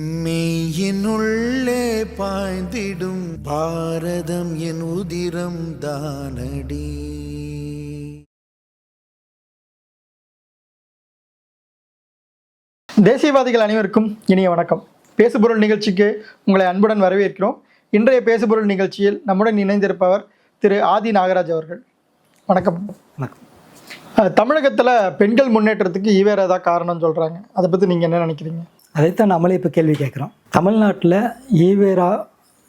மெய்யினுள்ளே பாய்ந்திடும் பாரதம் என் உதிரம் தானடி. தேசியவாதிகள் அனைவருக்கும் இனிய வணக்கம். பேசுபொருள் நிகழ்ச்சிக்கு உங்களை அன்புடன் வரவேற்கிறோம். இன்றைய பேசுபொருள் நிகழ்ச்சியில் நம்முடன் இணைந்திருப்பவர் திரு ஆதி நாகராஜ் அவர்கள். வணக்கம். வணக்கம். தமிழகத்துல பெண்கள் முன்னேற்றத்துக்கு ஈவேரா தான் காரணம் சொல்றாங்க. அதை பத்தி நீங்க என்ன நினைக்கிறீங்க? அதைத்தான் நம்மளே இப்போ கேள்வி கேட்குறோம். தமிழ்நாட்டில் ஈவேரா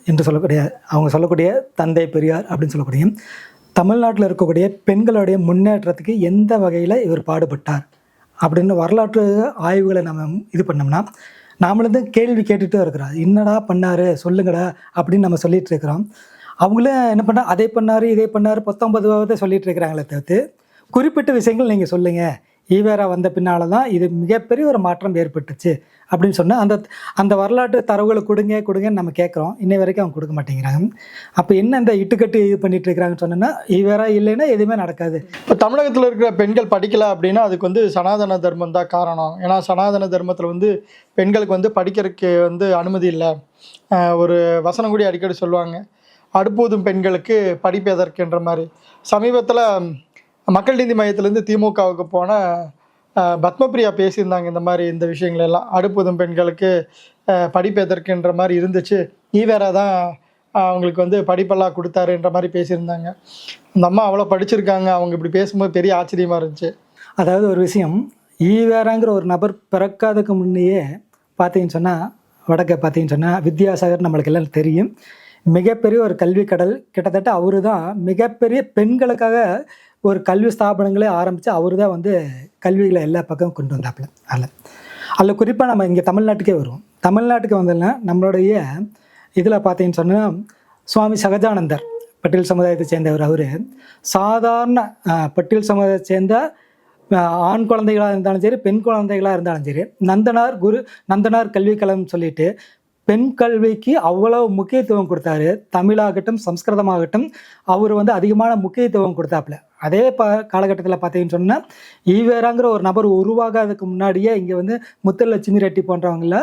என்று சொல்லக்கூடிய அவங்க சொல்லக்கூடிய தந்தை பெரியார் அப்படின்னு சொல்லக்கூடிய தமிழ்நாட்டில் இருக்கக்கூடிய பெண்களுடைய முன்னேற்றத்துக்கு எந்த வகையில் இவர் பாடுபட்டார் அப்படின்னு வரலாற்று ஆய்வுகளை நம்ம இது பண்ணோம்னா நாமளும் தான் கேள்வி கேட்டுகிட்டே இருக்கிறோம் என்னடா பண்ணாரு? சொல்லுங்கடா அப்படின்னு நம்ம சொல்லிட்டு இருக்கிறோம். அவங்களும் என்ன பண்ணா அதை பண்ணார் இதை பண்ணார் பத்தொன்பது சொல்லிகிட்டு இருக்கிறாங்களே தவிர்த்து குறிப்பிட்ட விஷயங்கள் நீங்கள் சொல்லுங்கள் ஈவேரா வந்த பின்னால தான் இது மிகப்பெரிய ஒரு மாற்றம் ஏற்பட்டுச்சு அப்படின்னு சொன்னால் அந்த அந்த வரலாற்று தரவுகளை கொடுங்க கொடுங்கன்னு நம்ம கேட்குறோம். இன்னை வரைக்கும் அவங்க கொடுக்க மாட்டேங்கிறாங்க. அப்போ என்ன இந்த இட்டுக்கட்டு இது பண்ணிட்டு இருக்கிறாங்கன்னு சொன்னோன்னா ஈவேரா இல்லைன்னா எதுவுமே நடக்காது. இப்போ தமிழகத்தில் இருக்கிற பெண்கள் படிக்கல அப்படின்னா அதுக்கு வந்து சனாதன தர்மம் தான் காரணம். ஏன்னா சனாதன தர்மத்தில் வந்து பெண்களுக்கு வந்து படிக்கிறதுக்கு வந்து அனுமதி இல்லை. ஒரு வசனம் கூடி அடிக்கடி சொல்லுவாங்க. அடுப்பூதும் பெண்களுக்கு படிப்பு எதற்குன்ற மாதிரி. சமீபத்தில் மக்கள் நீதி மையத்திலேருந்து திமுகவுக்கு போன பத்மபிரியா பேசியிருந்தாங்க இந்த மாதிரி இந்த விஷயங்கள் எல்லாம் அடுப்புதும் பெண்களுக்கு படிப்பு எதற்குன்ற மாதிரி இருந்துச்சு. ஈவேரா தான் அவங்களுக்கு வந்து படிப்பெல்லாம் கொடுத்தாருன்ற மாதிரி பேசியிருந்தாங்க. இந்த அம்மா அவ்வளோ படிச்சிருக்காங்க. அவங்க இப்படி பேசும்போது பெரிய ஆச்சரியமாக இருந்துச்சு. அதாவது ஒரு விஷயம் ஈவேராங்கிற ஒரு நபர் பிறக்காததுக்கு முன்னையே பார்த்தீங்கன்னு சொன்னால் வடக்க பார்த்தீங்கன்னு சொன்னால் வித்யாசாகர் நம்மளுக்கு எல்லாம் தெரியும். மிகப்பெரிய ஒரு கல்வி கடல். கிட்டத்தட்ட அவரு தான் மிகப்பெரிய பெண்களுக்காக ஒரு கல்வி ஸ்தாபனங்களே ஆரம்பித்து அவரு தான் வந்து கல்விகளை எல்லா பக்கமும் கொண்டு வந்தாப்புல அதில். அதில் குறிப்பாக நம்ம இங்கே தமிழ்நாட்டுக்கே வருவோம். தமிழ்நாட்டுக்கு வந்தோம்னா நம்மளுடைய இதில் பார்த்தீங்கன்னு சொன்னால் சுவாமி சகஜானந்தர் பட்டியல் சமுதாயத்தை சேர்ந்தவர் அவர். சாதாரண பட்டியல் சமுதாயத்தை சேர்ந்த ஆண் குழந்தைகளாக இருந்தாலும் சரி பெண் குழந்தைகளாக இருந்தாலும் சரி நந்தனார் குரு நந்தனார் கல்விக்களம் சொல்லிட்டு பெண் கல்விக்கு அவ்வளவு முக்கியத்துவம் கொடுத்தாரு. தமிழாகட்டும் சம்ஸ்கிருதமாகட்டும் அவர் வந்து அதிகமான முக்கியத்துவம் கொடுத்தாப்புல. அதே ப காலகட்டத்தில் பார்த்தீங்கன்னு சொன்னால் ஈவேராங்கிற ஒரு நபர் உருவாகாததுக்கு முன்னாடியே இங்கே வந்து முத்துலட்சுமி ரெட்டி போன்றவங்கள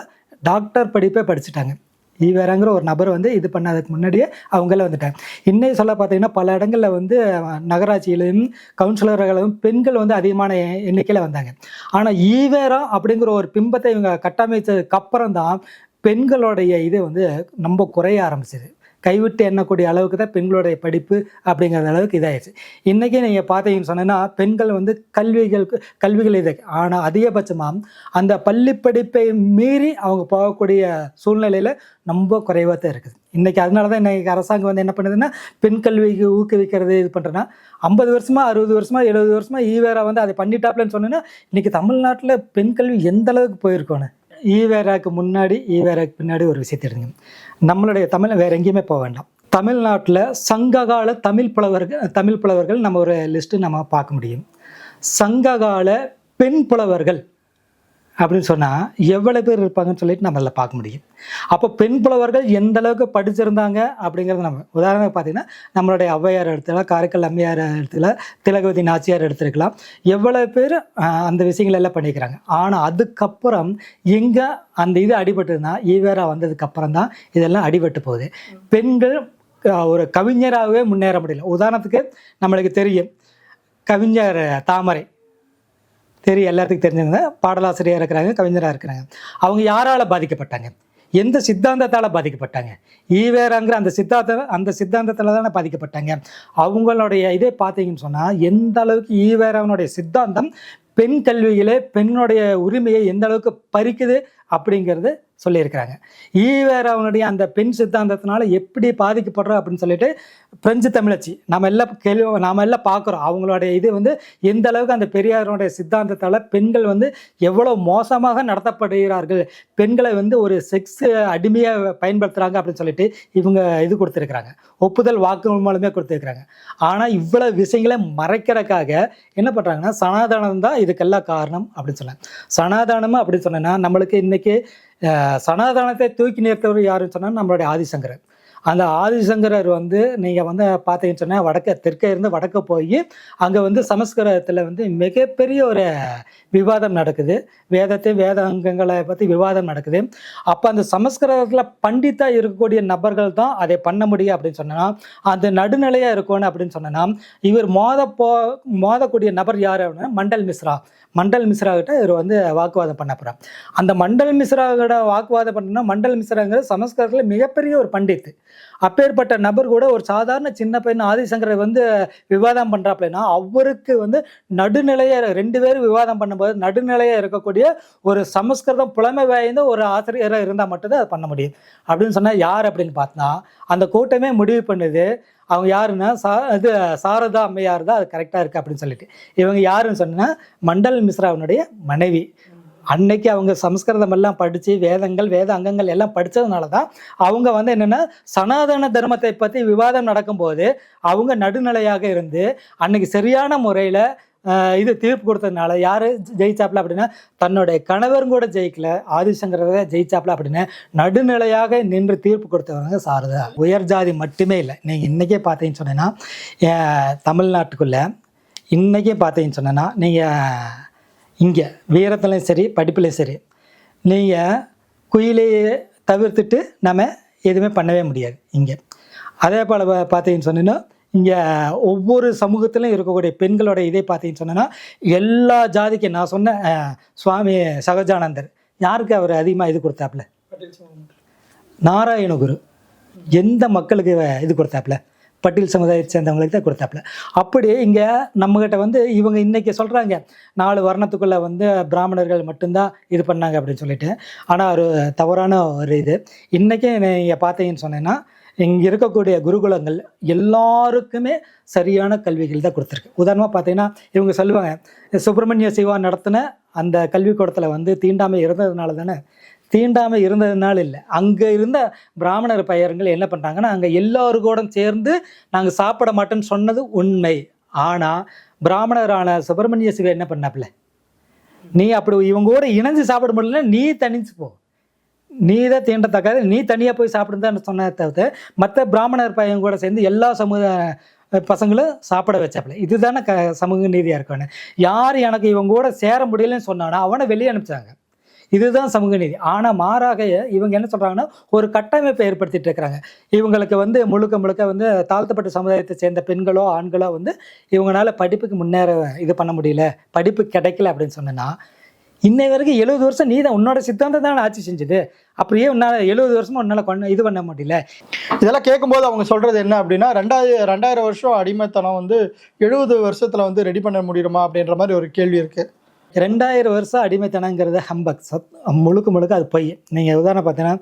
டாக்டர் படிப்பே படிச்சுட்டாங்க. ஈவேராங்கிற ஒரு நபர் வந்து இது பண்ணாததுக்கு முன்னாடியே அவங்கள வந்துட்டாங்க. இன்னைக்கு சொல்ல பார்த்தீங்கன்னா பல இடங்களில் வந்து நகராட்சியிலும் கவுன்சிலர்களும் பெண்கள் வந்து அதிகமான எண்ணிக்கையில் வந்தாங்க. ஆனால் ஈவேரா அப்படிங்கிற ஒரு பிம்பத்தை இவங்க கட்டமைச்சதுக்கு அப்புறம் தான் பெண்களுடைய இது வந்து ரொம்ப குறைய ஆரம்பிச்சது. கைவிட்டு எண்ணக்கூடிய அளவுக்கு தான் பெண்களுடைய படிப்பு அப்படிங்கிற அளவுக்கு இதாகிடுச்சு இன்றைக்கி நீங்கள் பார்த்தீங்கன்னு சொன்னீங்கன்னா பெண்கள் வந்து கல்விகளுக்கு கல்விகள் இது ஆனால் அதிகபட்சமாக அந்த பள்ளி படிப்பை மீறி அவங்க போகக்கூடிய சூழ்நிலையில் ரொம்ப குறைவாக தான் இருக்குது. இன்றைக்கி அதனால தான் இன்றைக்கி அரசாங்கம் வந்து என்ன பண்ணுதுன்னா பெண் கல்விக்கு ஊக்குவிக்கிறது இது பண்ணுறேன்னா ஐம்பது வருஷமாக அறுபது வருஷமாக எழுபது வருஷமாக ஈவேரா வந்து அதை பண்ணிட்டாப்லன்னு சொன்னீங்கன்னா இன்றைக்கி தமிழ்நாட்டில் பெண் கல்வி எந்த அளவுக்கு போயிருக்கோன்னு? ஈவேராக்கு முன்னாடி ஈவேராக்கு பின்னாடி ஒரு விஷயத்தை எடுங்க நம்மளுடைய தமிழ் வேற எங்கேயுமே போக வேண்டாம். தமிழ்நாட்டில் சங்ககால தமிழ் புலவர்கள் தமிழ் புலவர்கள் நம்ம ஒரு லிஸ்ட்டு நம்ம பார்க்க முடியும். சங்ககால பெண் புலவர்கள் அப்படின்னு சொன்னால் எவ்வளோ பேர் இருப்பாங்கன்னு சொல்லிட்டு நம்ம அதில் பார்க்க முடியும். அப்போ பெண் புலவர்கள் எந்த அளவுக்கு படிச்சிருந்தாங்க அப்படிங்கிறது நம்ம உதாரணமாக பார்த்தீங்கன்னா நம்மளுடைய ஔவையார் எடுத்துக்கலாம் காரைக்கால் அம்மையார் எடுத்துக்கலாம் திலகவதி நாச்சியார் எடுத்துருக்கலாம். எவ்வளோ பேர் அந்த விஷயங்கள் எல்லாம் பண்ணிக்கிறாங்க ஆனால் அதுக்கப்புறம் எங்கே அந்த இது அடிபட்டுதுன்னா ஈவேரா வந்ததுக்கப்புறம் தான் இதெல்லாம் அடிபட்டு போகுது. பெண்கள் ஒரு கவிஞராகவே முன்னேற முடியல. உதாரணத்துக்கு நம்மளுக்கு தெரியும் கவிஞர் தாமரை. தெரியும் எல்லாத்துக்கும் தெரிஞ்சவங்க பாடலாசிரியராக இருக்கிறாங்க கவிஞராக இருக்கிறாங்க. அவங்க யாரால் பாதிக்கப்பட்டாங்க? எந்த சித்தாந்தத்தால் பாதிக்கப்பட்டாங்க? ஈவேராங்கிற அந்த சித்தாந்த அந்த சித்தாந்தத்தில் தானே பாதிக்கப்பட்டாங்க? அவங்களுடைய இதே பார்த்தீங்கன்னு சொன்னால் எந்த அளவுக்கு ஈவேராவனுடைய சித்தாந்தம் பெண் கல்வியிலே பெண்ணுடைய உரிமையை எந்த அளவுக்கு பறிக்குது அப்படிங்கிறது சொல்லியிருக்கிறாங்க. ஈவேராவனுடைய அந்த பெண் சித்தாந்தத்தினால எப்படி பாதிக்கப்படுறோம் அப்படின்னு சொல்லிட்டு பிரெஞ்சு தமிழச்சி நம்ம எல்லாம் கேள்வி நாம எல்லாம் பார்க்குறோம். அவங்களுடைய இது வந்து எந்த அளவுக்கு அந்த பெரியாருடைய சித்தாந்தத்தால் பெண்கள் வந்து எவ்வளோ மோசமாக நடத்தப்படுகிறார்கள் பெண்களை வந்து ஒரு செக்ஸ் அடிமையாக பயன்படுத்துகிறாங்க அப்படின்னு சொல்லிட்டு இவங்க இது கொடுத்துருக்குறாங்க. ஒப்புதல் வாக்கு மூலமே கொடுத்துருக்குறாங்க. ஆனால் இவ்வளோ விஷயங்களை மறைக்கிறதுக்காக என்ன பண்ணுறாங்கன்னா சனாதனம் தான் இதுக்கெல்லாம் காரணம் அப்படின்னு சொன்னாங்க. சனாதனம் அப்படின்னு சொன்னேன்னா நம்மளுக்கு இன்றைக்கி சனாதனத்தை தூக்கி நிறுத்தவர் யாருன்னு சொன்னால் நம்மளுடைய ஆதிசங்கரர். அந்த ஆதிசங்கரர் வந்து நீங்கள் வந்து பார்த்தீங்கன்னு சொன்னால் வடக்க தெற்கே இருந்து வடக்க போய் அங்கே வந்து சமஸ்கிருதத்தில் வந்து மிகப்பெரிய ஒரு விவாதம் நடக்குது. வேதத்தை வேத அங்கங்களை பற்றி விவாதம் நடக்குது. அப்போ அந்த சமஸ்கிருதத்தில் பண்டித்தாக இருக்கக்கூடிய நபர்கள் தான் அதை பண்ண முடியும் அப்படின்னு சொன்னால் அந்த நடுநிலையாக இருக்கணும் அப்படின்னு சொன்னால் இவர் மோத போ மோதக்கூடிய நபர் யார் அப்படின்னா மண்டல் மிஸ்ரா. மண்டல் மிஸ்ரா கிட்ட இவர் வந்து வாக்குவாதம் பண்ண போகிறார் அந்த மண்டல் மிஸ்ரா கிட்ட வாக்குவாதம் பண்ணா மண்டல் மிஸ்ராங்கிறது சமஸ்கிருதத்தில் மிகப்பெரிய ஒரு பண்டித்து அப்பேற்பட்ட நபர் கூட ஒரு சாதாரண சின்ன பையன் ஆதிசங்கரை வந்து விவாதம் பண்ணுறாப்புலனா அவருக்கு வந்து நடுநிலையாக ரெண்டு பேரும் விவாதம் பண்ணும்போது நடுநிலையாக இருக்கக்கூடிய ஒரு சமஸ்கிருதம் புலமை வாய்ந்த ஒரு ஆசிரியராக இருந்தால் மட்டும்தான் அதை பண்ண முடியும். அப்படின்னு சொன்னால் யார் அப்படின்னு பார்த்தா அந்த கூட்டமே முடிவு பண்ணுது அவங்க யாருன்னா சா இது சாரதா அம்மையார் தான் அது கரெக்டாக இருக்குது அப்படின்னு சொல்லிட்டு. இவங்க யாருன்னு சொன்னால் மண்டல் மிஸ்ராவினுடைய மனைவி. அன்னைக்கு அவங்க சமஸ்கிருதம் எல்லாம் படித்து வேதங்கள் வேத அங்கங்கள் எல்லாம் படித்ததுனால தான் அவங்க வந்து என்னென்னா சனாதன தர்மத்தை பற்றி விவாதம் நடக்கும்போது அவங்க நடுநிலையாக இருந்து அன்னைக்கு சரியான முறையில் இது தீர்ப்பு கொடுத்ததுனால யார் ஜெயிச்சாப்ல அப்படின்னா தன்னுடைய கணவரும் கூட ஜெயிக்கல. ஆதிசங்கர ஜெயிச்சாப்ல அப்படின்னு நடுநிலையாக நின்று தீர்ப்பு கொடுத்தவங்க சாரதா. உயர் ஜாதி மட்டுமே இல்லை. நீங்கள் இன்றைக்கே பார்த்தீங்கன்னு சொன்னீங்கன்னா தமிழ்நாட்டுக்குள்ளே இன்றைக்கே பார்த்தீங்கன்னு சொன்னேன்னா நீங்கள் இங்கே வீரத்துலையும் சரி படிப்புலையும் சரி நீங்கள் குயிலையே தவிர்த்துட்டு நம்ம எதுவுமே பண்ணவே முடியாது இங்கே. அதே போல் பார்த்தீங்கன்னு சொன்னீங்கன்னா இங்கே ஒவ்வொரு சமூகத்திலும் இருக்கக்கூடிய பெண்களோட இதை பார்த்தீங்கன்னு சொன்னேன்னா எல்லா ஜாதிக்கும் நான் சொன்ன சுவாமி சகஜானந்தர் யாருக்கு அவர் அதிகமாக இது கொடுத்தாப்புல? நாராயணகுரு எந்த மக்களுக்கு இது கொடுத்தாப்புல? பட்டியல் சமுதாயத்தை சேர்ந்தவங்களுக்கு தான் கொடுத்தாப்புல. அப்படி இங்கே நம்மக்கிட்ட வந்து இவங்க இன்றைக்கி சொல்கிறாங்க நாலு வர்ணத்துக்குள்ளே வந்து பிராமணர்கள் மட்டும்தான் இது பண்ணாங்க அப்படின்னு சொல்லிட்டு. ஆனால் ஒரு தவறான ஒரு இது. இன்றைக்கி நீங்கள் பார்த்தீங்கன்னு சொன்னேன்னா இங்கே இருக்கக்கூடிய குருகுலங்கள் எல்லாருக்குமே சரியான கல்விகள் தான் கொடுத்துருக்கு. உதாரணமாக பார்த்தீங்கன்னா இவங்க சொல்லுவாங்க சுப்பிரமணிய சிவா நடத்தின அந்த கல்விக்கூடத்தில் வந்து தீண்டாமை இருந்ததுனால தானே? தீண்டாமை இருந்ததுனால இல்லை. அங்கே இருந்த பிராமணர் பையர்கள் என்ன பண்ணுறாங்கன்னா அங்கே எல்லோருக்கூடம் கூட சேர்ந்து நாங்கள் சாப்பிட மாட்டோம்னு சொன்னது உண்மை. ஆனால் பிராமணரான சுப்பிரமணிய சிவா என்ன பண்ணாப்புல? நீ அப்படி இவங்க கூட இணைஞ்சு சாப்பிட முடியலன்னா நீ தனிச்சு போ. நீ தான் தீண்டத்தக்காது. நீ தனியாக போய் சாப்பிடுன்னு சொன்ன தவிர்த்து மற்ற பிராமணர் பையன் கூட சேர்ந்து எல்லா சமுதாய பசங்களும் சாப்பிட வச்சாப்புல இதுதானே க சமூக நீதியாக இருக்கணும் யார் எனக்கு இவங்க கூட சேர முடியலன்னு சொன்னானோ அவனை வெளியே அனுப்பிச்சாங்க. இதுதான் சமூக நீதி. ஆனால் மாறாக இவங்க என்ன சொல்கிறாங்கன்னா ஒரு கட்டமைப்பை ஏற்படுத்திட்டு இருக்கிறாங்க. இவங்களுக்கு வந்து முழுக்க முழுக்க வந்து தாழ்த்தப்பட்ட சமுதாயத்தை சேர்ந்த பெண்களோ ஆண்களோ வந்து இவங்களால படிப்புக்கு முன்னேற இது பண்ண முடியல. படிப்பு கிடைக்கல அப்படின்னு சொன்னேன்னா இன்னை வரைக்கும் எழுபது வருஷம் நீ தான் உன்னோட சித்தாந்தம் தான் ஆட்சி செஞ்சது. அப்படியே உன்னால் எழுபது வருஷமா உன்னால் கொண்டு இது பண்ண முடியல. இதெல்லாம் கேட்கும்போது அவங்க சொல்றது என்ன அப்படின்னா ரெண்டாயிரம் ரெண்டாயிரம் வருஷம் அடிமைத்தனம் வந்து எழுபது வருஷத்துல வந்து ரெடி பண்ண முடியுமா? அப்படின்ற மாதிரி ஒரு கேள்வி இருக்கு. ரெண்டாயிரம் வருஷம் அடிமைத்தனங்கிறது ஹம்பக் சத் முழுக்க முழுக்க அது பொய். நீங்கள் உதாரணம் பார்த்தீங்கன்னா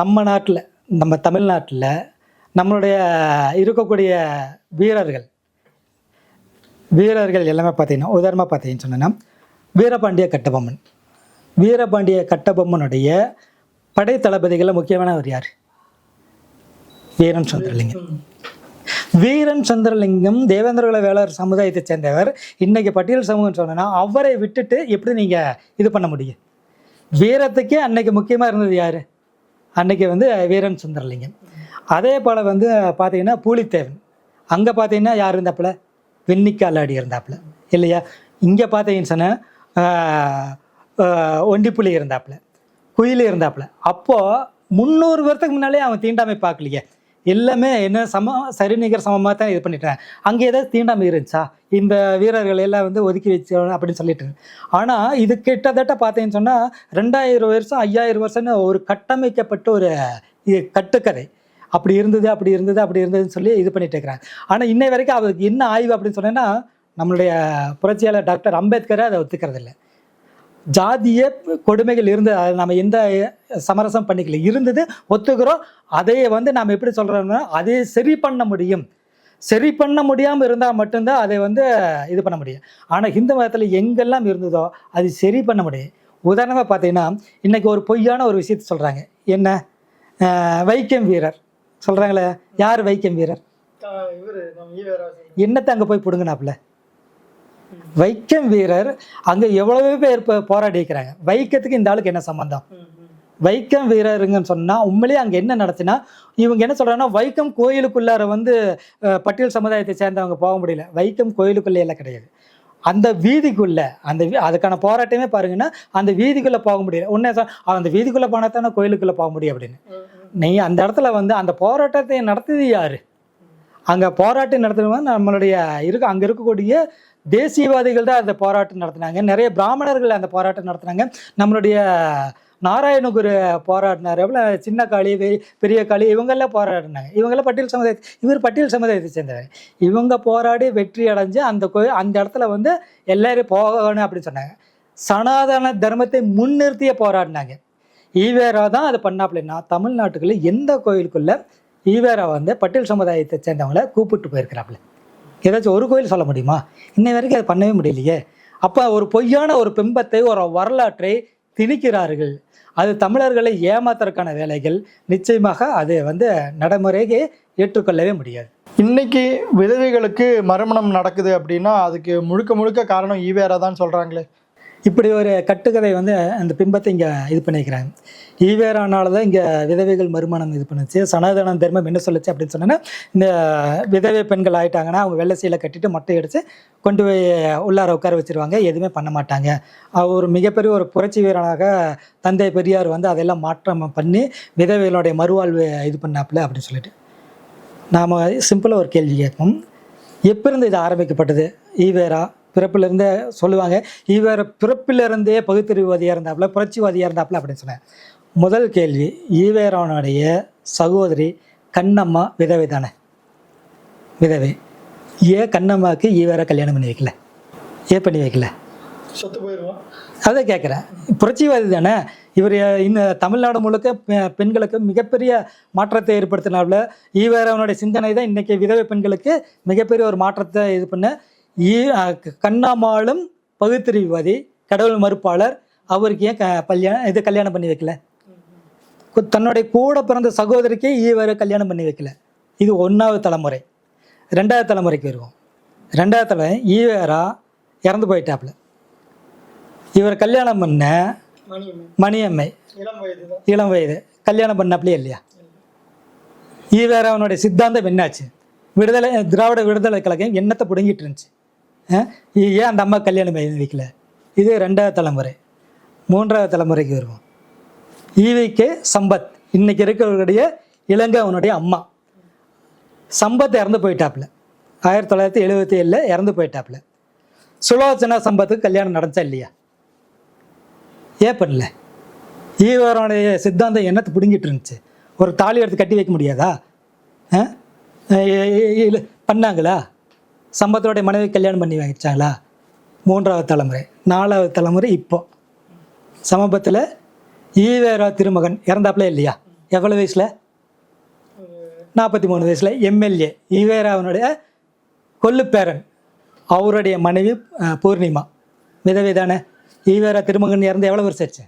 நம்ம நாட்டில் நம்ம தமிழ்நாட்டில் நம்மளுடைய இருக்கக்கூடிய வீரர்கள் வீரர்கள் எல்லாமே பார்த்தீங்கன்னா உதாரணமாக பார்த்தீங்கன்னு சொன்னேன்னா வீரபாண்டிய கட்டபொம்மன். வீரபாண்டிய கட்டபொம்மனுடைய படை தளபதிகளில் முக்கியமானவர் யார்? வீரன் சந்திரலிங்கம். வீரன் சந்திரலிங்கம் தேவேந்திரகுல வேளாளர் சமுதாயத்தை சேர்ந்தவர். இன்னைக்கு பட்டியல் சமூகம் சொன்னா அவரை விட்டுட்டு எப்படி நீங்கள் இது பண்ண முடியும்? வீரத்துக்கே அன்னைக்கு முக்கியமாக இருந்தது யார்? அன்னைக்கு வந்து வீரன் சுந்தரலிங்கம். அதே போல் வந்து பார்த்தீங்கன்னா பூலித்தேவன். அங்கே பார்த்தீங்கன்னா யார் இருந்தாப்புல? வெண்ணிக்காலாடி இருந்தாப்புல. இல்லையா? இங்கே பார்த்தீங்கன்னு சொன்னால் ஒண்டிப்புலி இருந்தாப்புல குயில் இருந்தாப்புல. அப்போது முந்நூறு வருஷத்துக்கு முன்னாலே அவன் தீண்டாமை பார்க்கலையே. எல்லாமே என்ன சம சரிநிகர் சமமாக தான் இது பண்ணிட்டேன். அங்கே ஏதாவது தீண்டாமை இருந்துச்சா? இந்த வீரர்கள் எல்லாம் வந்து ஒதுக்கி வச்சு அப்படின்னு சொல்லிட்டு. ஆனால் இது கிட்டத்தட்ட பார்த்தீங்கன்னு சொன்னால் ரெண்டாயிரம் வருஷம் ஐயாயிரம் வருஷம்னு ஒரு கட்டமைக்கப்பட்ட ஒரு இது கட்டுக்கதை. அப்படி இருந்தது அப்படி இருந்தது அப்படி இருந்ததுன்னு சொல்லி இது பண்ணிட்டு இருக்கிறாங்க ஆனால் இன்னை வரைக்கும் அவருக்கு என்ன ஆய்வு அப்படின்னு சொன்னேன்னா நம்மளுடைய புரட்சியாளர் டாக்டர் அம்பேத்கரே அதை ஒத்துக்கிறது இல்லை ஜாதிய கொடுமைகள் இருந்தது அதை நம்ம எந்த சமரசம் பண்ணிக்கல. இருந்தது ஒத்துக்கிறோம். அதை வந்து நாம் எப்படி சொல்கிறோம்னா அதை சரி பண்ண முடியும். சரி பண்ண முடியாமல் இருந்தால் மட்டும்தான் அதை வந்து இது பண்ண முடியும். ஆனால் ஹிந்து மதத்தில் எங்கெல்லாம் இருந்ததோ அது சரி பண்ண முடியும். உதாரணமாக பார்த்தீங்கன்னா இன்றைக்கி ஒரு பொய்யான ஒரு விஷயத்தை சொல்கிறாங்க என்ன? வைக்கம் வீரர். சொல்கிறாங்களே யார் வைக்கம் வீரர்? என்னத்தை அங்கே போய் பிடுங்கினாப்புல? வைக்கம் வீரர் அங்கே எவ்வளவு பேர் இப்போ போராடி இருக்கிறாங்க வைக்கத்துக்கு இந்த ஆளுக்கு என்ன சம்பந்தம்? வைக்கம் வீரருங்கன்னு சொன்னால் உண்மையிலேயே அங்கே என்ன நடத்தினா இவங்க என்ன சொல்கிறாங்கன்னா வைக்கம் கோயிலுக்குள்ளார வந்து பட்டியல் சமுதாயத்தை சேர்ந்தவங்க போக முடியல. வைக்கம் கோயிலுக்குள்ளே எல்லாம் கிடையாது. அந்த வீதிக்குள்ள அந்த வீ- அதுக்கான போராட்டமே பாருங்கன்னா அந்த வீதிக்குள்ளே போக முடியல. உன்னே அந்த வீதிக்குள்ளே போனா தானே போக முடியும் அப்படின்னு. நீ அந்த இடத்துல வந்து அந்த போராட்டத்தை நடத்தியது யாரு? அங்கே போராட்டம் நடத்துனவங்க நம்மளுடைய இருக்க அங்கே இருக்கக்கூடிய தேசியவாதிகள் தான் அந்த போராட்டம் நடத்தினாங்க. நிறைய பிராமணர்கள் அந்த போராட்டம் நடத்தினாங்க. நம்மளுடைய நாராயணகுரு போராடினார். எவ்வளோ சின்ன காளி பெரிய பெரிய காளி இவங்கெல்லாம் போராடினாங்க. இவங்கெல்லாம் பட்டியல் சமுதாயத்தை இவர் பட்டியல் சமுதாயத்தை சேர்ந்தவர். இவங்க போராடி வெற்றி அடைஞ்சு அந்த கோயில் அந்த இடத்துல வந்து எல்லாரும் போகணும் அப்படின்னு சொன்னாங்க. சனாதன தர்மத்தை முன்னிறுத்தியே போராடினாங்க. ஈவேரா தான் அதை பண்ணாப்லன்னா தமிழ்நாட்டுக்குள்ள எந்த கோயிலுக்குள்ளே ஈவேரா வந்து பட்டியல் சமுதாயத்தை சேர்ந்தவங்கள கூப்பிட்டு போயிருக்கிறாப்புல. ஏதாச்சும் ஒரு கோயில் சொல்ல முடியுமா? இன்னை வரைக்கும் அதை பண்ணவே முடியலையே. அப்போ ஒரு பொய்யான ஒரு பிம்பத்தை ஒரு வரலாற்றை திணிக்கிறார்கள். அது தமிழர்களை ஏமாத்துறதுக்கான வேலைகள். நிச்சயமாக அது வந்து நடைமுறைக்கு ஏற்றுக்கொள்ளவே முடியாது. இன்னைக்கு விதவைகளுக்கு மறுமணம் நடக்குது அப்படின்னா அதுக்கு முழுக்க முழுக்க காரணம் ஈவேரா தான் சொல்கிறாங்களே இப்படி ஒரு கட்டுக்கதை வந்து அந்த பிம்பத்தை இங்கே இது பண்ணிக்கிறாங்க ஈவேரானால தான் இங்கே விதவைகள் மறுமணம் இது பண்ணுச்சு. சனாதன தர்மம் என்ன சொல்லுச்சு அப்படின்னு சொன்னோன்னா இந்த விதவை பெண்கள் ஆயிட்டாங்கன்னா அவங்க வெள்ளை சீலை கட்டிட்டு மொட்டை அடித்து கொண்டு போய் உள்ளார உட்கார வச்சிருவாங்க. எதுவுமே பண்ண மாட்டாங்க. அவர் ஒரு மிகப்பெரிய ஒரு புரட்சி வீரனாக தந்தை பெரியார் வந்து அதெல்லாம் மாற்றம் பண்ணி விதவைகளுடைய மறுவாழ்வு இது பண்ணாப்புல அப்படின்னு சொல்லிட்டு. நாம் சிம்பிளாக ஒரு கேள்வி கேட்போம். எப்பிருந்து இது ஆரம்பிக்கப்பட்டது? ஈவேரா பிறப்பிலிருந்தே சொல்லுவாங்க. ஈவேரா பிறப்பிலிருந்தே பகுத்தறிவுவாதியாக இருந்தாப்புல புரட்சிவாதியாக இருந்தாப்புல அப்படின்னு சொன்னேன் முதல் கேள்வி ஈவேரானுடைய சகோதரி கண்ணம்மா விதவை தானே? விதவை. ஏன் கண்ணம்மாவுக்கு ஈவேரா கல்யாணம் பண்ணி வைக்கல? ஏன் பண்ணி வைக்கல? சொத்து போயிடுவோம் அதை கேட்குறேன். புரட்சிவாதி தானே? இவர் இந்த தமிழ்நாடு முழுக்க பெண்களுக்கு மிகப்பெரிய மாற்றத்தை ஏற்படுத்தினாப்புல ஈவேராவனுடைய சிந்தனை தான் இன்றைக்கி விதவை பெண்களுக்கு மிகப்பெரிய ஒரு மாற்றத்தை இது பண்ண ஈ அஹ் க- கண்ணம்மாளும் பகுத்தறிவுவாதி கடவுள் மறுப்பாளர். அவருக்கு ஏன் க கல்யாணம் இது கல்யாணம் பண்ணி வைக்கல? தன்னுடைய கூட பிறந்த சகோதரிக்கு ஈவேரா கல்யாணம் பண்ணி வைக்கல. இது ஒன்றாவது தலைமுறை. ரெண்டாவது தலைமுறைக்கு வருவோம். ரெண்டாவது தலைமுறை ஈவேரா இறந்து போயிட்டாப்புல. இவர் கல்யாணம் பண்ண மணியம்மை. இளம் வயது தான். இளம் வயது. கல்யாணம் பண்ணாப்லையே இல்லையா? ஈவேரா அவனுடைய சித்தாந்தம் என்னாச்சு? விடுதலை திராவிட விடுதலை கழகம் என்னத்தை பிடுங்கிட்டு இருந்துச்சு? ஏன் அந்த அம்மா கல்யாணம் பண்ணி வைக்கல? இது ரெண்டாவது தலைமுறை. மூன்றாவது தலைமுறைக்கு வருவோம். ஈவிக்கு சம்பத். இன்னைக்கு இருக்கிறவருடைய இலங்கை அவனுடைய அம்மா. சம்பத் இறந்து போயிட்டாப்புல. ஆயிரத்தி தொள்ளாயிரத்தி எழுபத்தி ஏழில் இறந்து போயிட்டாப்புல. சுலோச்சனா சம்பத்துக்கு கல்யாணம் நடந்துச்சா இல்லையா? ஏன் பண்ணல? ஈவருடைய சித்தாந்தம் என்னத்தை பிடுங்கிட்டு இருந்துச்சு? ஒரு தாலி எடுத்து கட்டி வைக்க முடியாதா? ஆ? பண்ணாங்களா? சம்பத்தோடைய மனைவி கல்யாணம் பண்ணி வச்சாங்களா மூன்றாவது தலைமுறை. நாலாவது தலைமுறை இப்போ. சமீபத்தில் ஈவேரா திருமகன் இறந்தாப்புல இல்லையா? எவ்வளோ வயசில்? நாற்பத்தி மூணு வயசில். எம்எல்ஏ. ஈவேராவனுடைய கொல்லுப்பேரன் அவருடைய மனைவி பூர்ணிமா. விதவை தானே ஈவேரா திருமகன் இறந்து எவ்வளோ வருஷம் ஆச்சு?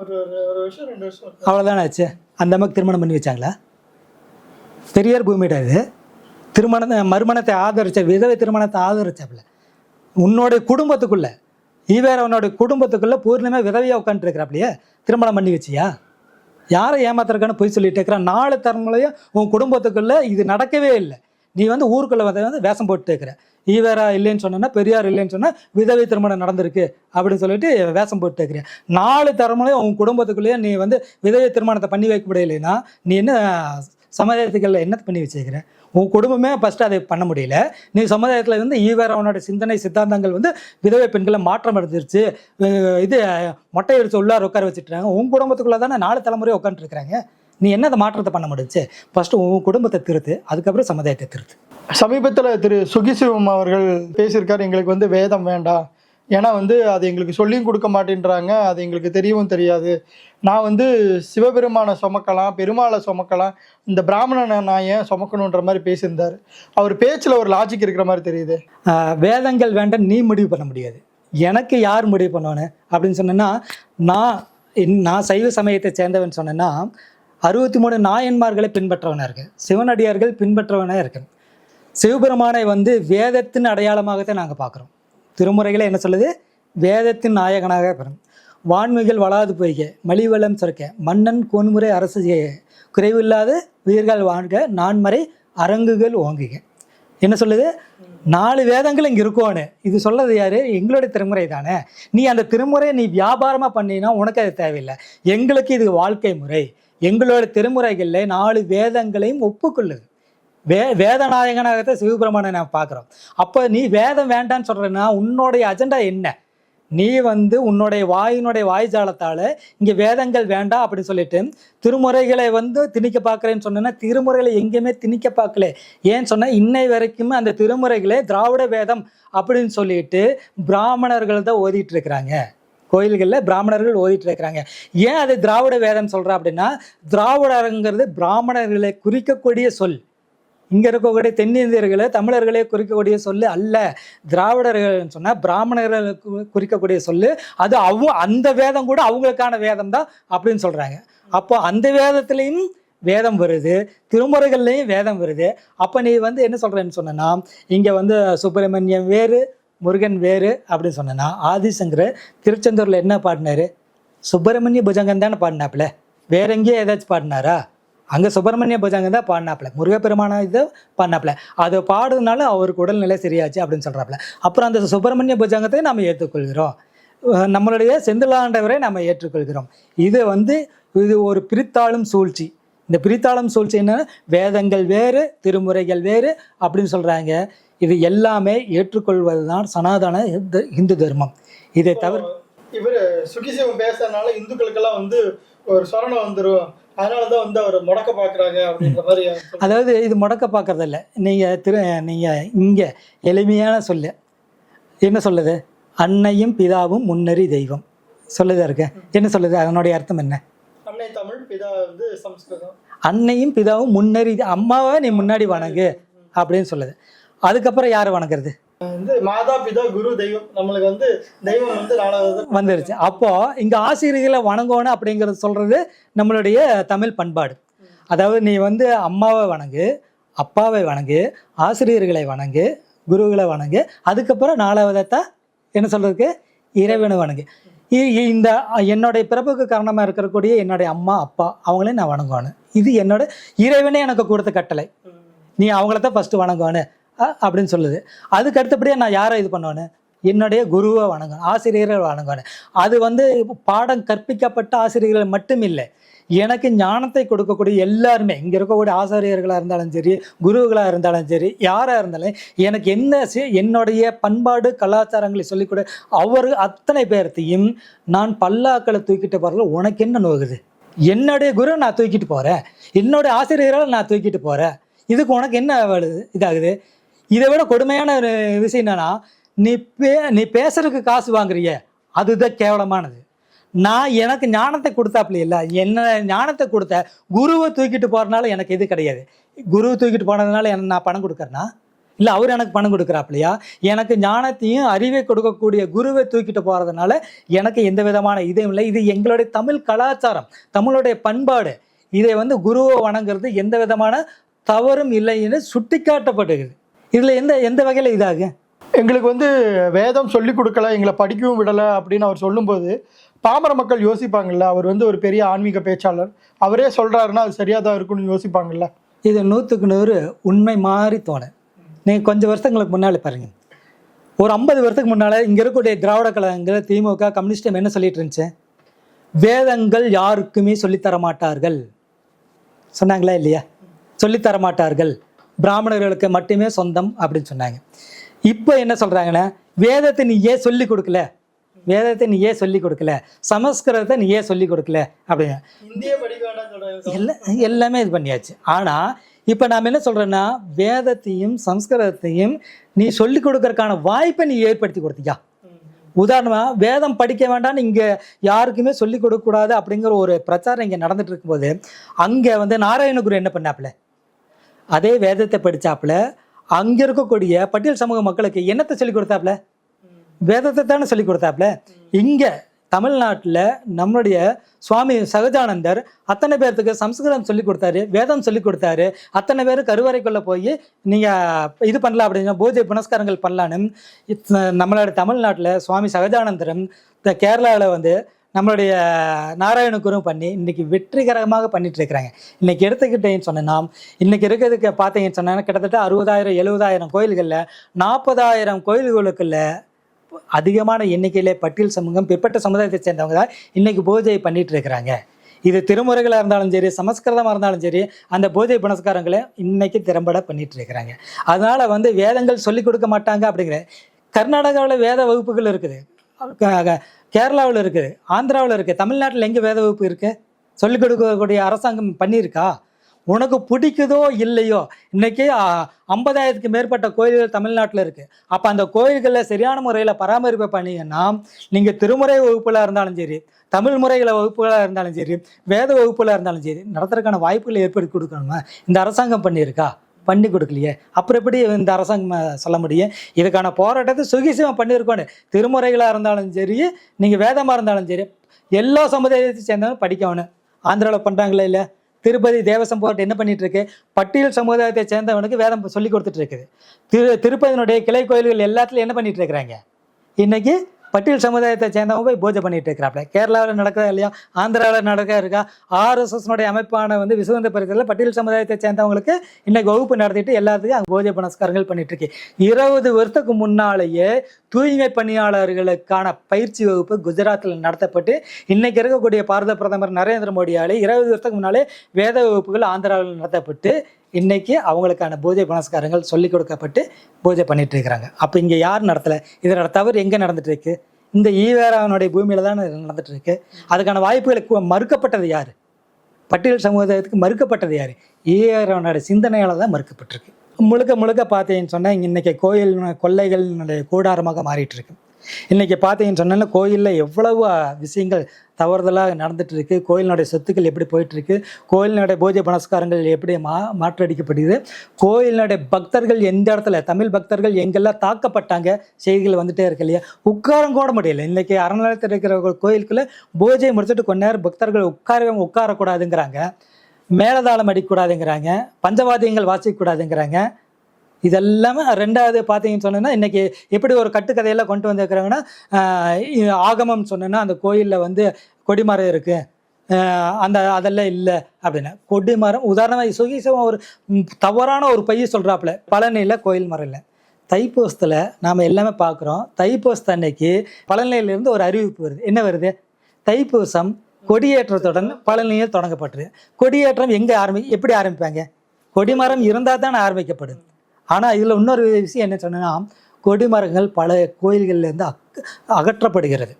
ஒரு ஒரு வருஷம் ரெண்டு வருஷம். அவ்வளோதானே ஆச்சு? அந்த அம்மாக்கு திருமணம் பண்ணி வச்சாங்களா? பெரியார் பூமிடா இது. திருமணத்தை மறுமணத்தை ஆதரிச்ச விதவை திருமணத்தை ஆதரிச்சாப்புல உன்னோடைய குடும்பத்துக்குள்ள ஈவேரவனுடைய குடும்பத்துக்குள்ளே பூர்ணமே விதவையாக உட்காந்துருக்கிறாப்லையே திருமணம் பண்ணி வச்சியா? யாரை ஏமாத்துறக்கான்னு போய் சொல்லிட்டு இருக்கிறான் நாலு தரமுறையும் உன் குடும்பத்துக்குள்ளே இது நடக்கவே இல்லை. நீ வந்து ஊருக்குள்ளே வந்து வந்து வேஷம் போட்டு இருக்கிற. ஈவேரா இல்லைன்னு சொன்னா பெரியார் இல்லைன்னு சொன்னால் விதவை திருமணம் நடந்திருக்கு அப்படின்னு சொல்லிட்டு வேஷம் போட்டு இருக்கிற. நாலு தரமுறையும் உன் குடும்பத்துக்குள்ளேயே நீ வந்து விதவை திருமணத்தை பண்ணி வைக்க முடியலைன்னா நீ என்ன சமுதாயத்துக்களில் என்ன பண்ணி வச்சிருக்கிற? உன் குடும்பமே ஃபஸ்ட்டு அதை பண்ண முடியல. நீ சமுதாயத்தில் வந்து ஈவேர அவனோட சிந்தனை சித்தாந்தங்கள் வந்து விதவை பெண்களை மாற்றம் அடைஞ்சிருச்சு. இது மொட்டை அடிச்சு உள்ளார உட்கார வச்சுட்டாங்க உன் குடும்பத்துக்குள்ளே தானே நாலு தலைமுறை உட்காந்துருக்குறாங்க நீ என்ன அந்த மாற்றத்தை பண்ண முடிஞ்சுச்சு ஃபஸ்ட்டு உன் குடும்பத்தை திருத்து. அதுக்கப்புறம் சமுதாயத்தை திருத்து. சமீபத்தில் திரு சுகிசிவம் அவர்கள் பேசியிருக்காரு. எங்களுக்கு வந்து வேதம் வேண்டாம். ஏன்னா வந்து அது எங்களுக்கு சொல்லியும் கொடுக்க மாட்டேன்றாங்க அது எங்களுக்கு தெரியவும் தெரியாது. நான் வந்து சிவபெருமானை சுமக்கலாம் பெருமாளை சுமக்கலாம் இந்த பிராமணனை நான் ஏன் சுமக்கணுன்ற மாதிரி பேசியிருந்தார். அவர் பேச்சில் ஒரு லாஜிக் இருக்கிற மாதிரி தெரியுது. வேதங்கள் வேண்டாம் நீ முடிவு பண்ண முடியாது. எனக்கு யார் முடிவு பண்ணுவானு அப்படின்னு சொன்னேன்னா நான் நான் சைவ சமயத்தை சேர்ந்தவன் சொன்னேன்னா அறுபத்தி மூணு நாயன்மார்களை பின்பற்றவனாக இருக்கேன். சிவனடியார்கள் பின்பற்றவனாக இருக்கேன். சிவபெருமானை வந்து வேதத்தின் அடையாளமாகத்தான் நாங்கள் பார்க்குறோம். திருமுறைகளை என்ன சொல்லுது? வேதத்தின் நாயகனாக பெறும் வான்மிகள் வளாது பொய்க மலிவளம் சுரக்க மன்னன் கோன்முறை அரசு செய்ய குறைவில்லாத உயிர்கள் வாழ்க நான்மறை அரங்குகள் ஓங்குக. என்ன சொல்லுது? நாலு வேதங்கள் இங்கே இருக்கோன்னு இது சொல்லது யாரு? எங்களுடைய திருமுறை தானே. நீ அந்த திருமுறையை நீ வியாபாரமாக பண்ணினா உனக்கு அது தேவையில்லை. எங்களுக்கு இது வாழ்க்கை முறை. எங்களோட திருமுறைகளில் நாலு வேதங்களையும் ஒப்புக்கொள்ளுது. வே வேதநாயகனாகத்தான் சிவபெருமானை நான் பார்க்குறோம். அப்போ நீ வேதம் வேண்டான்னு சொல்கிறேன்னா உன்னுடைய அஜெண்டா என்ன? நீ வந்து உன்னுடைய வாயினுடைய வாய்ஜாலத்தால் இங்கே வேதங்கள் வேண்டாம் அப்படின்னு சொல்லிட்டு திருமுறைகளை வந்து திணிக்க பார்க்குறேன்னு சொன்னேன்னா திருமுறைகளை எங்கேயுமே திணிக்க பார்க்கல. ஏன்னு சொன்னால் இன்னை வரைக்குமே அந்த திருமுறைகளே திராவிட வேதம் அப்படின்னு சொல்லிட்டு பிராமணர்கள் தான் ஓதிட்டு இருக்கிறாங்க. கோயில்களில் பிராமணர்கள் ஓதிட்டு இருக்கிறாங்க. ஏன் அது திராவிட வேதம் சொல்கிறா அப்படின்னா திராவிடங்கிறது பிராமணர்களை குறிக்கக்கூடிய சொல். இங்கே இருக்கக்கூடிய தென்னிந்தியர்களை தமிழர்களே குறிக்கக்கூடிய சொல்லு அல்ல. திராவிடர்கள் சொன்னால் பிராமணர்கள் குறிக்கக்கூடிய சொல்லு. அது அவ அந்த வேதம் கூட அவங்களுக்கான வேதம் தான் அப்படின்னு சொல்கிறாங்க அப்போ அந்த வேதத்துலேயும் வேதம் வருது திருமுறைகள்லையும் வேதம் வருது. அப்போ நீ வந்து என்ன சொல்கிறேன்னு சொன்னேன்னா இங்கே வந்து சுப்பிரமணியம் வேறு முருகன் வேறு அப்படின்னு சொன்னேன்னா ஆதிசங்கர் திருச்செந்தூரில் என்ன பாடினாரு? சுப்பிரமணிய புஜங்கம் தானே பாடினாப்புல. வேற எங்கேயும் ஏதாச்சும் பாடினாரா? அங்கே சுப்பிரமணிய பஜாங்க தான் பாடினாப்புல. முருகப்பெருமான இது பாடினாப்புல. அதை பாடுனால அவருக்கு உடல்நிலை சரியாச்சு அப்படின்னு சொல்கிறாப்புல அப்புறம் அந்த சுப்பிரமணிய பஜாங்கத்தை நம்ம ஏற்றுக்கொள்கிறோம். நம்மளுடைய செந்திலாண்டவரை நம்ம ஏற்றுக்கொள்கிறோம். இது வந்து இது ஒரு பிரித்தாளும் சூழ்ச்சி. இந்த பிரித்தாளும் சூழ்ச்சி என்ன? வேதங்கள் வேறு திருமுறைகள் வேறு அப்படின்னு சொல்கிறாங்க இது எல்லாமே ஏற்றுக்கொள்வது தான் சனாதன இந்து- இந்து தர்மம். இதை தவிர இவர் சுகிசிவம் பேசுறதுனால இந்துக்களுக்கெல்லாம் வந்து ஒரு சொரணம் வந்துடும் அதனால தான் வந்து அவர் முடக்க பார்க்குறாங்க அப்படின்ற மாதிரி. அதாவது இது முடக்க பார்க்கறது இல்லை நீங்கள் திரு நீங்கள் இங்கே எளிமையான சொல்லு. என்ன சொல்லுது? அன்னையும் பிதாவும் முன்னறி தெய்வம். சொல்லுதா இருக்க? என்ன சொல்லுது? அதனுடைய அர்த்தம் என்ன? அன்னை தமிழ் பிதா வந்து சம்ஸ்கிருதம். அன்னையும் பிதாவும் முன்னறி அம்மாவை நீ முன்னாடி வணங்கு அப்படின்னு சொல்லுது. அதுக்கப்புறம் யாரை வணங்குறது? வந்து மாதா பிதா குரு தெய்வம். நம்மளுக்கு வந்து தெய்வம் வந்து நாலாவது வந்துருச்சு. அப்போ இங்க ஆசிரியர்களை வணங்கணும் அப்படிங்கிறது சொல்றது நம்மளுடைய தமிழ் பண்பாடு. அதாவது நீ வந்து அம்மாவை வணங்கு அப்பாவை வணங்கு ஆசிரியர்களை வணங்கு குருகளை வணங்கு அதுக்கப்புறம் நாலாவதத்தை என்ன சொல்றதுக்கு? இறைவனை வணங்கு. இ- இ- இந்த என்னுடைய பிறப்புக்கு காரணமாக இருக்கக்கூடிய என்னுடைய அம்மா அப்பா அவங்களையும் நான் வணங்கணும் இது என்னோட இறைவனே எனக்கு கொடுத்த கட்டளை. நீ அவங்கள தான் ஃபஸ்ட்டு வணங்கணும் அப்படின்னு சொல்லுது. அதுக்கு அடுத்தபடியாக நான் யாரை இது பண்ணுவேன்னு? என்னுடைய குருவை வணங்கணும் ஆசிரியரை வணங்கணும். அது வந்து பாடம் கற்பிக்கப்பட்ட ஆசிரியர்கள் மட்டும் இல்லை எனக்கு ஞானத்தை கொடுக்கக்கூடிய எல்லாருமே இங்கே இருக்கக்கூடிய ஆசிரியர்களாக இருந்தாலும் சரி குருவுகளாக இருந்தாலும் சரி யாராக இருந்தாலும் எனக்கு என்ன செ- என்னுடைய பண்பாடு கலாச்சாரங்களை சொல்லிக்கூட அவர் அத்தனை பேர்த்தையும் நான் பல்லாக்களை தூக்கிட்டு போகிறதுல உனக்கு என்ன நோகுது? என்னுடைய குரு நான் தூக்கிட்டு போகிறேன் என்னுடைய ஆசிரியர்களை நான் தூக்கிட்டு போகிறேன் இதுக்கு உனக்கு என்ன இதாகுது? இதை விட கொடுமையான ஒரு விஷயம் என்னன்னா நீ பே நீ பேசுறதுக்கு காசு வாங்குறிய அதுதான் கேவலமானது. நான் எனக்கு ஞானத்தை கொடுத்தாப்புல இல்லை என்ன ஞானத்தை கொடுத்த குருவை தூக்கிட்டு போகிறனால எனக்கு எது கிடையாது. குருவை தூக்கிட்டு போனதுனால எனக்கு நான் பணம் கொடுக்குறேன்னா இல்லை அவர் எனக்கு பணம் கொடுக்குறாப்லையா எனக்கு ஞானத்தையும் அறிவை கொடுக்கக்கூடிய குருவை தூக்கிட்டு போகிறதுனால எனக்கு எந்த விதமான இதுவும் இல்லை. இது எங்களுடைய தமிழ் கலாச்சாரம் தமிழுடைய பண்பாடு. இதை வந்து குருவை வணங்குறது எந்த விதமான தவறும் இல்லைன்னு சுட்டிக்காட்டப்படுகிறது இதில் எந்த எந்த வகையில் இதாகும் எங்களுக்கு வந்து வேதம் சொல்லி கொடுக்கல எங்களை படிக்கவும் விடலை அப்படின்னு அவர் சொல்லும்போது பாமர மக்கள் யோசிப்பாங்கல்ல அவர் வந்து ஒரு பெரிய ஆன்மீக பேச்சாளர். அவரே சொல்றாருன்னா அது சரியாக தான் இருக்கும்னு யோசிப்பாங்கல்ல. இது நூற்றுக்கு நூறு உண்மை மாறி தோணும் நீங்கள் கொஞ்சம் வருஷங்களுக்கு முன்னாடி பாருங்க. ஒரு ஐம்பது வருஷத்துக்கு முன்னால் இங்கே இருக்கக்கூடிய திராவிட கழகங்கள் திமுக கம்யூனிஸ்டம் என்ன சொல்லிட்டு இருந்துச்சு? வேதங்கள் யாருக்குமே சொல்லித்தர மாட்டார்கள். சொன்னாங்களா இல்லையா? சொல்லித்தர மாட்டார்கள். பிராமணர்களுக்கு மட்டுமே சொந்தம் அப்படின்னு சொன்னாங்க. இப்போ என்ன சொல்கிறாங்கன்னா வேதத்தை நீ ஏன் சொல்லி கொடுக்கல? வேதத்தை நீ ஏன் சொல்லி கொடுக்கல? சமஸ்கிருதத்தை நீ ஏன் சொல்லி கொடுக்கல? அப்படின்னு. சொல்றாங்க எல்லாம் இது பண்ணியாச்சு. ஆனால் இப்போ நாம் என்ன சொல்கிறோன்னா வேதத்தையும் சம்ஸ்கிருதத்தையும் நீ சொல்லிக் கொடுக்கறதுக்கான வாய்ப்பை நீ ஏற்படுத்தி கொடுத்தியா? உதாரணமாக வேதம் படிக்க வேண்டாம்னு இங்கே யாருக்குமே சொல்லிக் கொடுக்கக்கூடாது அப்படிங்கிற ஒரு பிரச்சாரம் இங்கே நடந்துட்டு இருக்கும்போது அங்கே வந்து நாராயணகுரு என்ன பண்ணாப்புல? அதே வேதத்தை படிச்சாப்புல அங்கே இருக்கக்கூடிய பட்டியல் சமூக மக்களுக்கு என்னத்தை சொல்லி கொடுத்தாப்புல? வேதத்தை தானே சொல்லி கொடுத்தாப்புல? இங்கே தமிழ்நாட்டில் நம்மளுடைய சுவாமி சகஜானந்தர் அத்தனை பேர்த்துக்கு சம்ஸ்கிருதம் சொல்லி கொடுத்தாரு வேதம் சொல்லி கொடுத்தாரு. அத்தனை பேர் கருவறைக்குள்ளே போய் நீங்கள் இது பண்ணலாம் அப்படின்னா பூஜை புனஸ்காரங்கள் பண்ணலான்னு நம்மளோட தமிழ்நாட்டில் சுவாமி சகஜானந்தரும் இந்த கேரளாவில் வந்து நம்மளுடைய நாராயணகுரும் பண்ணி இன்றைக்கி வெற்றிகரமாக பண்ணிட்டு இருக்கிறாங்க இன்றைக்கி எடுத்துக்கிட்டேன்னு சொன்னேன்னா இன்றைக்கி இருக்கிறதுக்கு பார்த்தீங்கன்னு சொன்னால் கிட்டத்தட்ட அறுபதாயிரம் எழுபதாயிரம் கோயில்களில் நாற்பதாயிரம் கோயில்களுக்குள்ள அதிகமான எண்ணிக்கையிலே பட்டியல் சமூகம் பிற்பட்ட சமுதாயத்தை சேர்ந்தவங்க தான் இன்றைக்கி பூஜை பண்ணிட்டு இருக்கிறாங்க இது திருமுறைகளாக இருந்தாலும் சரி சமஸ்கிருதமாக இருந்தாலும் சரி அந்த பூஜை புனஸ்காரங்களை இன்னைக்கு திறம்பட பண்ணிட்டு இருக்கிறாங்க அதனால வந்து வேதங்கள் சொல்லிக் கொடுக்க மாட்டாங்க அப்படிங்கிற கர்நாடகாவில் வேத வகுப்புகள் இருக்குது. கேரளாவில் இருக்குது ஆந்திராவில் இருக்குது தமிழ்நாட்டில் எங்கே வேத வகுப்பு இருக்கு? சொல்லிக் கொடுக்கக்கூடிய அரசாங்கம் பண்ணியிருக்கா? உனக்கு பிடிக்குதோ இல்லையோ? இன்னைக்கு ஐம்பதாயிரத்துக்கு மேற்பட்ட கோயில்கள் தமிழ்நாட்டில் இருக்குது அப்போ அந்த கோயில்களில் சரியான முறையில் பராமரிப்பு பண்ணீங்கன்னா நீங்கள் திருமுறை வகுப்புகளாக இருந்தாலும் சரி தமிழ் முறைகளை வகுப்புகளாக இருந்தாலும் சரி வேத வகுப்புகளாக இருந்தாலும் சரி நடத்துறதுக்கான வாய்ப்புகளை ஏற்படுத்தி கொடுக்கணுமா? இந்த அரசாங்கம் பண்ணியிருக்கா? பண்ணி கொடுக்கலையே? அப்புறம் எப்படி இந்த அரசாங்கம் சொல்ல முடியும்? இதுக்கான போராட்டத்தை சுகிசமாக பண்ணியிருக்கோன்னு. திருமுறைகளாக இருந்தாலும் சரி நீங்கள் வேதமாக இருந்தாலும் சரி எல்லா சமுதாயத்தை சேர்ந்தவங்க படிக்கணும். ஆந்திராவில் பண்ணுறாங்களே இல்லை திருப்பதி தேவசம் போராட்டம் என்ன பண்ணிட்டு இருக்கு பட்டியல் சமுதாயத்தை சேர்ந்தவனுக்கு வேதம் சொல்லி கொடுத்துட்டு இருக்குது. திரு திருப்பதியினுடைய கிளை கோயில்கள் எல்லாத்துலையும் என்ன பண்ணிட்டு இருக்கிறாங்க? இன்னைக்கு பட்டியல் சமுதாயத்தை சேர்ந்தவங்க போய் பூஜை பண்ணிட்டு இருக்கிறாப்ல. கேரளாவில் நடக்குதா இல்லையா? ஆந்திராவில் நடக்க இருக்கா? ஆர்எஸ்எஸ்னுடைய அமைப்பான வந்து விசுவந்த பரிசத்தில் பட்டியல் சமுதாயத்தை சேர்ந்தவங்களுக்கு இன்னைக்கு வகுப்பு நடத்திட்டு எல்லாத்துக்கும் அங்கே பூஜை புனஸ்காரங்கள் பண்ணிட்டு இருக்கு இருபது வருஷத்துக்கு முன்னாலேயே தூய்மை பணியாளர்களுக்கான பயிற்சி வகுப்பு குஜராத்தில் நடத்தப்பட்டு இன்னைக்கு இருக்கக்கூடிய பாரத பிரதமர் நரேந்திர மோடியாலே இருபது வருஷத்துக்கு முன்னாலே வேத வகுப்புகள் ஆந்திராவில் நடத்தப்பட்டு இன்றைக்கி அவங்களுக்கான பூஜை புனஸ்காரங்கள் சொல்லிக் கொடுக்கப்பட்டு பூஜை பண்ணிகிட்ருக்கிறாங்க அப்போ இங்கே யார் நடத்தலை? இதனோட தவறு எங்கே நடந்துட்டு இருக்கு இந்த ஈவேராவனுடைய பூமியில் தான் இது நடந்துட்டு இருக்கு அதுக்கான வாய்ப்புகளுக்கு மறுக்கப்பட்டது யார்? பட்டியல் சமுதாயத்துக்கு மறுக்கப்பட்டது யார்? ஈவேராவனுடைய சிந்தனையால் தான் மறுக்கப்பட்டிருக்கு. முழுக்க முழுக்க பார்த்தீங்கன்னு சொன்னால் இன்றைக்கி கோயில் கொள்ளைகளினுடைய கூடாரமாக மாறிட்டு இருக்கு இன்றைக்கி பார்த்தீங்கன்னு சொன்னால் கோயிலில் எவ்வளவு விஷயங்கள் தவறுதலாக நடந்துட்டு இருக்கு கோயிலினுடைய சொத்துக்கள் எப்படி போயிட்டு இருக்கு கோயிலினுடைய பூஜை பணஸ்காரங்கள் எப்படி மா மாற்றடிக்கப்படுது? கோயிலினுடைய பக்தர்கள் எந்த இடத்துல தமிழ் பக்தர்கள் எங்கெல்லாம் தாக்கப்பட்டாங்க? செய்திகள் வந்துட்டே இருக்கு இல்லையா? உட்காரம் கூட முடியல. இன்னைக்கு அறநிலையத்தில் இருக்கிற கோயிலுக்குள்ள முடிச்சுட்டு கொஞ்ச நேரம் பக்தர்கள் உட்கார உட்காரக்கூடாதுங்கிறாங்க. மேலதாளம் அடிக்கக்கூடாதுங்கிறாங்க. பஞ்சவாதியங்கள் வாசிக்கக்கூடாதுங்கிறாங்க. இதெல்லாமே ரெண்டாவது பார்த்தீங்கன்னு சொன்னேன்னா இன்றைக்கி எப்படி ஒரு கட்டுக்கதையெல்லாம் கொண்டு வந்திருக்கிறாங்கன்னா ஆகமம் சொன்னேன்னா அந்த கோயிலில் வந்து கொடிமரம் இருக்குது அந்த அதெல்லாம் இல்லை அப்படின்னா கொடிமரம் உதாரணமாக சுகீசம் ஒரு தவறான ஒரு பைய சொல்கிறாப்புல பழனியில் கோயில் மரம் இல்லை. தைப்பூசத்தில் நாம் எல்லாமே பார்க்குறோம் தைப்பூசத்து அன்னைக்கு பழனியிலேருந்து ஒரு அறிவிப்பு வருது. என்ன வருது? தைப்பூசம் கொடியேற்றத்துடன் பழனியில் தொடங்கப்பட்டது. கொடியேற்றம் எங்கே ஆரம்பி எப்படி ஆரம்பிப்பாங்க? கொடிமரம் இருந்தால் தான் ஆரம்பிக்கப்படுது ஆனால் இதில் இன்னொரு விஷயம் என்ன சொன்னேன்னா கொடிமரங்கள் பல கோயில்கள்லேருந்து அக் அகற்றப்படுகிறது.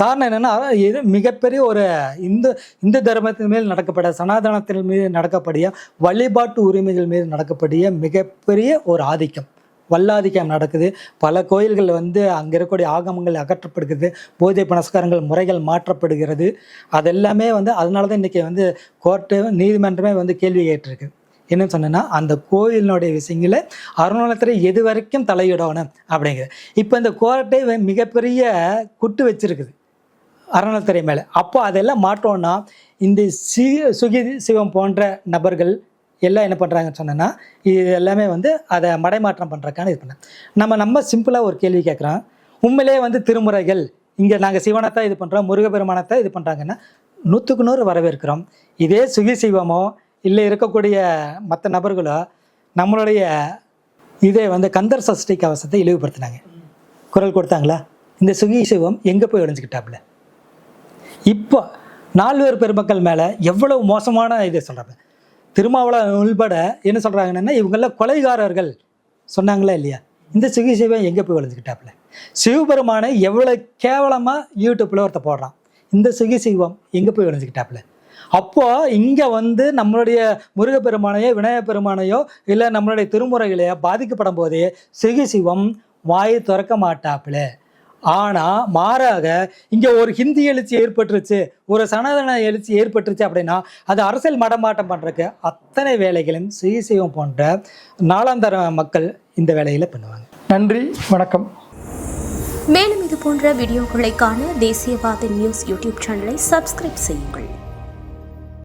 காரணம் என்னன்னா இது மிகப்பெரிய ஒரு இந்து இந்து தர்மத்தின் மேல் நடக்கப்பட சனாதனத்தின் மீது நடக்கக்கூடிய வழிபாட்டு உரிமைகள் மீது நடக்கக்கூடிய மிகப்பெரிய ஒரு ஆதிக்கம். வல்லாதிக்கம் நடக்குது. பல கோயில்கள் வந்து அங்கே இருக்கக்கூடிய ஆகமங்கள் அகற்றப்படுகிறது. பூஜை புனஸ்காரங்கள் முறைகள் மாற்றப்படுகிறது. அதெல்லாமே வந்து அதனால தான் இன்றைக்கி வந்து கோர்ட்டு நீதிமன்றமே வந்து கேள்வி கேட்டிருக்கு. என்ன சொன்னேன்னா அந்த கோயிலினுடைய விஷயங்களை அருணாலயத்தில் எது வரைக்கும் தலையிடணும் அப்படிங்கிறது இப்போ இந்த கோர்ட்டே மிகப்பெரிய குட்டு வச்சிருக்குது அறநிலைத்துறை மேலே. அப்போ அதெல்லாம் மாட்டோன்னா இந்த சி சுகி சிவம் போன்ற நபர்கள் எல்லாம் என்ன பண்ணுறாங்கன்னு சொன்னேன்னா இது எல்லாமே வந்து அதை மடைமாற்றம் பண்ணுறக்கான இது பண்ண நம்ம நம்ம சிம்பிளாக ஒரு கேள்வி கேட்குறோம் உண்மையிலேயே வந்து திருமுறைகள் இங்கே நாங்கள் சிவனைத்தான் இது பண்ணுறோம் முருகபெருமானத்தை இது பண்ணுறாங்கன்னா நூற்றுக்கு நூறு வரவேற்கிறோம். இதே சுகி சிவமோ இல்லை இருக்கக்கூடிய மற்ற நபர்களோ நம்மளுடைய இதே வந்து கந்தர் சஷ்டி கவசத்தை இழிவுபடுத்தினாங்க. குரல் கொடுத்தாங்களா? இந்த சுகி சிவம் எங்கே போய் ஒழிஞ்சுக்கிட்டாப்புல இப்போ நால்வர் பெருமக்கள் மேலே எவ்வளவு மோசமான இதை சொல்கிறாங்க திருமாவளவன் உள்பட என்ன சொல்கிறாங்கன்னா இவங்கெல்லாம் கொலைகாரர்கள் சொன்னாங்களா இல்லையா? இந்த சுகி சிவம் எங்கே போய் விளைஞ்சிக்கிட்டாப்புல சிவபெருமானை எவ்வளோ கேவலமாக யூடியூப்பில் ஒருத்த போடுறான். இந்த சுகி சிவம் எங்கே போய் விளைஞ்சிக்கிட்டாப்புல அப்போ இங்கே வந்து நம்மளுடைய முருகப்பெருமானையோ விநாயகப் பெருமானையோ இல்லை நம்மளுடைய திருமுறைகளையோ பாதிக்கப்படும் போதே சுகி சிவம் வாயை திறக்க மாட்டாப்புல. ஆனால் மாறாக இங்கே ஒரு ஹிந்தி எழுச்சி ஏற்பட்டுருச்சு ஒரு சனாதன எழுச்சி ஏற்பட்டுருச்சு அப்படின்னா அது அரசியல் மடமாட்டம் பண்ணுறக்கு அத்தனை வேலைகளையும் சுய சிவம் போன்ற நாளாந்தர மக்கள் இந்த வேலையில் பண்ணுவாங்க. நன்றி வணக்கம். மேலும் இது போன்ற வீடியோக்களை காண தேசியவாத நியூஸ் யூடியூப் சேனலை சப்ஸ்கிரைப் செய்யுங்கள்.